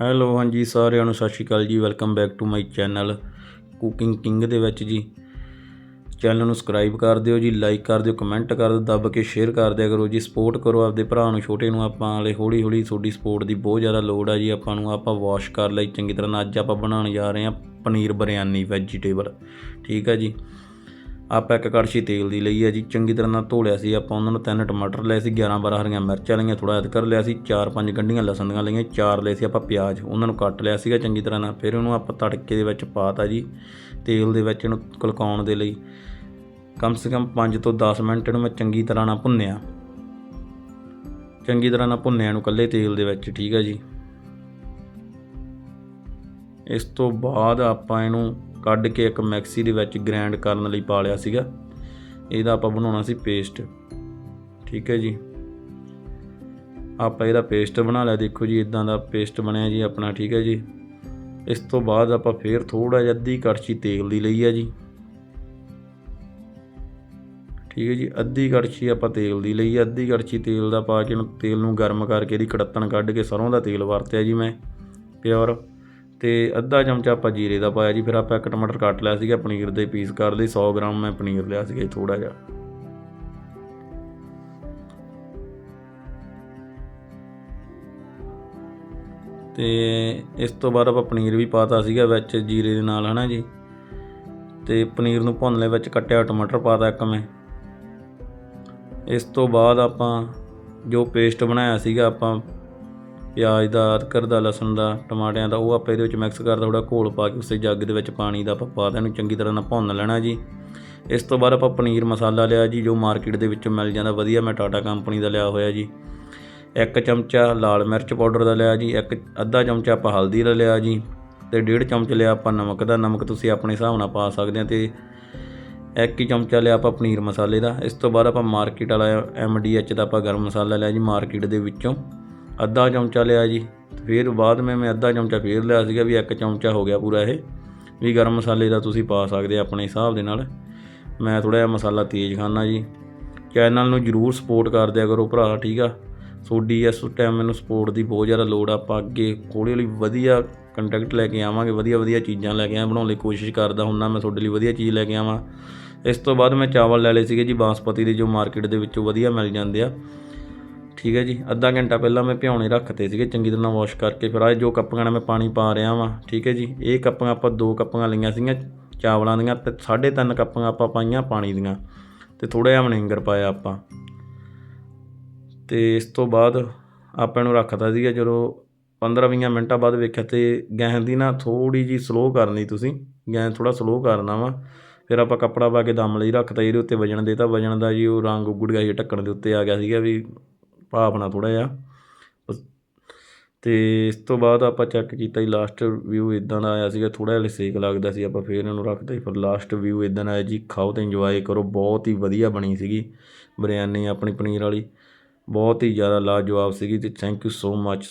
Hello, ਹਾਂਜੀ, ਸਾਰਿਆਂ ਨੂੰ ਸਤਿ ਸ਼੍ਰੀ ਅਕਾਲ ਜੀ। Welcome back to my channel cooking king ਦੇ ਵਿੱਚ ਜੀ। ਚੈਨਲ ਨੂੰ ਸਬਸਕ੍ਰਾਈਬ ਕਰ ਦਿਓ ਜੀ ਲਾਈਕ ਕਰ ਦਿਓ ਕਮੈਂਟ ਕਰ ਦਿਓ, ਦੱਬ ਕੇ ਸ਼ੇਅਰ ਕਰ ਦਿਆ ਕਰੋ ਜੀ। ਸਪੋਰਟ ਕਰੋ ਆਪਦੇ ਭਰਾ ਨੂੰ, ਛੋਟੇ ਨੂੰ, ਆਪਾਂ ਵਾਲੇ। ਹੌਲੀ ਹੌਲੀ ਤੁਹਾਡੀ ਸਪੋਰਟ ਦੀ ਬਹੁਤ ਜ਼ਿਆਦਾ ਲੋੜ ਆ ਜੀ। ਆਪਾਂ ਨੂੰ ਆਪਾਂ ਵਾਸ਼ ਕਰ ਲਈ ਚੰਗੀ ਤਰ੍ਹਾਂ। ਨਾਲ ਅੱਜ ਆਪਾਂ ਬਣਾਉਣ ਜਾ ਰਹੇ ਹਾਂ ਪਨੀਰ ਬਿਰਿਆਨੀ ਵੈਜੀਟੇਬਲ ਠੀਕ ਹੈ ਜੀ। ਆਪਾਂ ਇੱਕ ਕੜਛੀ ਤੇਲ ਦੀ ਲਈ ਹੈ ਜੀ, ਚੰਗੀ ਤਰ੍ਹਾਂ ਨਾਲ ਧੋ ਲਿਆ ਸੀ ਆਪਾਂ, ਉਹਨਾਂ ਨੂੰ ਤਿੰਨ ਟਮਾਟਰ ਲਏ ਸੀ 11 12 ਹਰੀਆਂ ਮਿਰਚਾਂ ਲਈਆਂ ਥੋੜਾ ਐਡ ਕਰ ਲਿਆ ਸੀ, ਚਾਰ ਪੰਜ ਗੰਢੀਆਂ ਲਸਣ ਦੀਆਂ ਲਈਆਂ, ਚਾਰ ਲਏ ਸੀ ਆਪਾਂ ਪਿਆਜ਼, ਉਹਨਾਂ ਨੂੰ ਕੱਟ ਲਿਆ ਸੀਗਾ ਚੰਗੀ ਤਰ੍ਹਾਂ ਨਾਲ, ਫਿਰ ਉਹਨੂੰ ਆਪਾਂ ਤੜਕੇ ਦੇ ਵਿੱਚ ਪਾਤਾ ਜੀ, ਤੇਲ ਦੇ ਵਿੱਚ ਇਹਨੂੰ ਕਲਕਾਉਣ ਦੇ ਲਈ। ਕਮ ਸੇ ਕਮ 5 ਤੋਂ 10 ਮਿੰਟ ਇਹਨੂੰ ਮੈਂ ਚੰਗੀ ਤਰ੍ਹਾਂ ਨਾਲ ਭੁੰਨਿਆ। ਚੰਗੀ ਤਰ੍ਹਾਂ ਨਾਲ ਭੁੰਨਿਆ ਨੂੰ ਕੱਲੇ ਤੇਲ ਦੇ ਵਿੱਚ, ਠੀਕ ਹੈ ਜੀ। ਇਸ ਤੋਂ ਬਾਅਦ ਆਪਾਂ ਇਹਨੂੰ ਕੱਢ ਕੇ ਇੱਕ ਮਿਕਸੀ ਦੇ ਵਿੱਚ ਗ੍ਰਾਈਂਡ ਕਰਨ ਲਈ ਪਾ ਲਿਆ ਸੀਗਾ। ਇਹਦਾ ਆਪਾਂ ਬਣਾਉਣਾ ਸੀ ਪੇਸਟ। ਠੀਕ ਹੈ ਜੀ। ਆਪਾਂ ਇਹਦਾ ਪੇਸਟ ਬਣਾ ਲਿਆ। ਦੇਖੋ ਜੀ, ਇਦਾਂ ਦਾ ਪੇਸਟ ਬਣਿਆ ਜੀ ਆਪਣਾ। ਠੀਕ ਹੈ ਜੀ। ਇਸ ਤੋਂ ਬਾਅਦ ਆਪਾਂ ਫੇਰ ਥੋੜਾ ਜਿਹਾ ਅੱਧੀ ਕੜਛੀ ਤੇਲ ਦੀ ਲਈ ਹੈ ਜੀ। ਠੀਕ ਹੈ ਜੀ। ਅੱਧੀ ਕੜਛੀ ਆਪਾਂ ਤੇਲ ਦੀ ਲਈ ਅੱਧੀ ਕੜਛੀ ਤੇਲ ਦਾ ਪਾ ਕੇ ਇਹਨੂੰ ਤੇਲ ਨੂੰ ਗਰਮ ਕਰਕੇ ਇਹਦੀ ਕੜੱਤਣ ਕੱਢ ਕੇ ਸਰੋਂ ਦਾ ਤੇਲ ਵਰਤਿਆ ਜੀ ਮੈਂ। ਪਿਓਰ। ਤੇ ਅੱਧਾ ਚਮਚਾ ਆਪਾਂ ਜੀਰੇ ਦਾ ਪਾਇਆ ਜੀ, ਫਿਰ ਆਪਾਂ ਇੱਕ ਟਮਾਟਰ ਕੱਟ ਲਿਆ ਸੀਗਾ, ਪਨੀਰ ਦੇ ਪੀਸ ਕਰ ਲਈ 100 ਗ੍ਰਾਮ ਮੈਂ ਪਨੀਰ ਲਿਆ ਸੀਗਾ ਥੋੜਾ ਜਿਹਾ। ਤੇ ਇਸ ਤੋਂ ਬਾਅਦ ਆਪਾਂ ਪਨੀਰ ਵੀ ਪਾਤਾ ਸੀਗਾ ਵਿੱਚ ਜੀਰੇ ਦੇ ਨਾਲ, ਹਨਾ ਜੀ? ਤੇ ਪਨੀਰ ਨੂੰ ਭੁੰਨ ਲਿਆ ਵਿੱਚ ਕੱਟਿਆ ਹੋਇਆ ਟਮਾਟਰ ਪਾਤਾ ਇੱਕ ਮੈਂ। ਇਸ ਤੋਂ ਬਾਅਦ ਆਪਾਂ ਜੋ ਪੇਸਟ ਬਣਾਇਆ ਸੀਗਾ, ਆਪਾਂ ਪਿਆਜ਼ ਦਾ ਅਦਰਕ ਦਾ, ਲਸਣ ਦਾ, ਟਮਾਟਿਆਂ ਦਾ, ਉਹ ਆਪਾਂ ਇਹਦੇ ਵਿੱਚ ਮਿਕਸ ਕਰਦਾ ਥੋੜਾ ਘੋਲ ਪਾ ਕੇ ਉਸੇ ਜੱਗ ਦੇ ਵਿੱਚ ਪਾਣੀ ਦਾ ਆਪਾਂ ਪਾ ਦੇਣਾ ਚੰਗੀ ਤਰ੍ਹਾਂ ਨਾਲ ਭੁੰਨ ਲੈਣਾ ਜੀ। ਇਸ ਤੋਂ ਬਾਅਦ ਆਪਾਂ ਪਨੀਰ ਮਸਾਲਾ ਲਿਆ ਜੀ, ਜੋ ਮਾਰਕੀਟ ਦੇ ਵਿੱਚੋਂ ਮਿਲ ਜਾਂਦਾ, ਵਧੀਆ ਮੈਂ ਟਾਟਾ ਕੰਪਨੀ ਦਾ ਲਿਆ ਹੋਇਆ ਜੀ। ਇੱਕ ਚਮਚਾ ਲਾਲ ਮਿਰਚ ਪਾਊਡਰ ਦਾ ਲਿਆ ਜੀ, ਇੱਕ ਅੱਧਾ ਚਮਚਾ ਆਪਾਂ ਹਲਦੀ ਦਾ ਲਿਆ ਜੀ, ਤੇ ਡੇਢ ਚਮਚ ਲਿਆ ਆਪਾਂ ਨਮਕ ਦਾ, ਨਮਕ ਤੁਸੀਂ ਆਪਣੇ ਹਿਸਾਬ ਨਾਲ ਪਾ ਸਕਦੇ ਆ ਤੇ ਇੱਕ ਹੀ ਚਮਚਾ ਲਿਆ ਆਪਾਂ ਪਨੀਰ ਮਸਾਲੇ ਦਾ। ਇਸ ਤੋਂ ਬਾਅਦ ਆਪਾਂ ਮਾਰਕੀਟ ਵਾਲਾ ਐਚ ਦਾ ਆਪਾਂ ਗਰਮ ਮਸਾਲਾ ਲਿਆ ਜੀ ਮਾਰਕੀਟ ਦੇ ਵਿੱਚੋਂ। ਅੱਧਾ ਚਮਚਾ ਲਿਆ ਜੀ। ਫਿਰ ਬਾਅਦ ਮੈਂ ਮੈਂ ਅੱਧਾ ਚਮਚਾ ਫੇਰ ਲਿਆ ਸੀਗਾ ਵੀ ਇੱਕ ਚਮਚਾ ਹੋ ਗਿਆ ਪੂਰਾ ਇਹ। ਵੀ ਗਰਮ ਮਸਾਲੇ ਦਾ ਤੁਸੀਂ ਪਾ ਸਕਦੇ ਆਪਣੇ ਹਿਸਾਬ ਦੇ ਨਾਲ। ਮੈਂ ਥੋੜਾ ਜਿਹਾ ਮਸਾਲਾ ਤੇਜ਼ ਖਾਣਾ ਜੀ। ਚੈਨਲ ਨੂੰ ਜਰੂਰ ਸਪੋਰਟ ਕਰ ਦਿਆ ਕਰੋ ਭਰਾ, ਠੀਕ ਆ? ਤੁਹਾਡੀ ਇਸ ਟਾਈਮ ਮੈਨੂੰ ਸਪੋਰਟ ਦੀ ਬਹੁਤ ਜ਼ਿਆਦਾ ਲੋੜ ਆ। ਆਪਾਂ ਅੱਗੇ ਹੌਲੀ ਹੌਲੀ ਵਧੀਆ ਕੰਟੈਕਟ ਲੈ ਕੇ ਆਵਾਂਗੇ, ਵਧੀਆ ਵਧੀਆ ਚੀਜ਼ਾਂ ਲੈ ਕੇ ਆਵਾਂ। ਬਣਾਉਣ ਲਈ ਕੋਸ਼ਿਸ਼ ਕਰਦਾ ਹੁੰਨਾ ਮੈਂ ਤੁਹਾਡੇ ਲਈ ਵਧੀਆ ਚੀਜ਼ ਲੈ ਕੇ ਆਵਾਂ। ਇਸ ਤੋਂ ਬਾਅਦ ਮੈਂ ਚਾਵਲ ਲੈ ਲਏ ਸੀਗੇ ਜੀ। ਬਾਸਪਤੀ ਦੇ ਜੋ ਮਾਰਕੀਟ ਦੇ ਵਿੱਚੋਂ ਵਧੀਆ ਮਿਲ ਜਾਂਦੇ ਆ। ਠੀਕ ਹੈ ਜੀ, ਅੱਧਾ ਘੰਟਾ ਪਹਿਲਾਂ ਮੈਂ ਭਿਉਣੇ ਰੱਖਤੇ ਸੀਗੇ, ਚੰਗੀ ਤਰ੍ਹਾਂ ਵਾਸ਼ ਕਰਕੇ, ਫਿਰ ਆਹ ਜੋ ਕੱਪਾਂ ਨਾਲ ਮੈਂ ਪਾਣੀ ਪਾ ਰਿਹਾ ਵਾਂ, ਠੀਕ ਹੈ ਜੀ, ਇਹ ਕੱਪਾਂ ਆਪਾਂ ਦੋ ਕੱਪਾਂ ਲਈਆਂ ਸੀਗੀਆਂ, ਚਾਵਲਾਂ ਦੀਆਂ ਤੇ 3.5 ਕੱਪਾਂ ਆਪਾਂ ਪਾਈਆਂ ਪਾਣੀ ਦੀਆਂ ਤੇ ਥੋੜਾ ਜਿਹਾ ਵਿਨੇਗਰ ਪਾਇਆ ਆਪਾਂ। ਤੇ ਇਸ ਤੋਂ ਬਾਅਦ ਆਪਾਂ ਨੂੰ ਰੱਖਤਾ ਸੀਗਾ, ਜਦੋਂ 15-20 ਮਿੰਟਾਂ ਬਾਅਦ ਵੇਖਿਆ ਤੇ ਗੈਸ ਦੀ ਨਾ ਥੋੜੀ ਜੀ ਸਲੋ ਕਰਨੀ ਤੁਸੀਂ, ਗੈਸ ਥੋੜਾ ਸਲੋ ਕਰਨਾ ਵਾ, ਫਿਰ ਆਪਾਂ ਕੱਪੜਾ ਪਾ ਕੇ ਦਮ ਲਈ ਰੱਖਤਾ, ਇਹਦੇ ਉੱਤੇ ਵਜਣ ਦੇਤਾ ਵਜਣ ਦਾ ਜੀ ਉਹ ਰੰਗ ਉੱਗੜ ਗਿਆ ਸੀ ਢੱਕਣ ਦੇ ਉੱਤੇ ਆ ਗਿਆ ਸੀਗਾ ਵੀ ਭਾਵਨਾ ਥੋੜਾ ਜਿਹਾ। ਤੇ ਇਸ ਤੋਂ ਬਾਅਦ ਆਪਾਂ ਚੈੱਕ ਕੀਤਾ ਜੀ ਲਾਸਟ ਵਿਊ ਇਦਾਂ ਦਾ ਆਇਆ ਸੀਗਾ ਥੋੜਾ ਜਿਹਾ ਸੇਕ ਲੱਗਦਾ ਸੀ, ਆਪਾਂ ਫੇਰ ਇਹਨੂੰ ਰੱਖਤਾ ਜੀ। ਫਿਰ ਲਾਸਟ ਵਿਊ ਇਦਾਂ ਦਾ ਆਇਆ ਜੀ, ਖਾਓ ਤੇ ਇੰਜੋਏ ਕਰੋ, ਬਹੁਤ ਹੀ ਵਧੀਆ ਬਣੀ ਸੀਗੀ ਬਿਰਿਆਨੀ ਆਪਣੀ ਪਨੀਰ ਵਾਲੀ। ਬਹੁਤ ਹੀ ਜ਼ਿਆਦਾ ਲਾਜਵਾਬ ਸੀਗੀ ਤੇ ਥੈਂਕ ਯੂ ਸੋ ਮੱਚ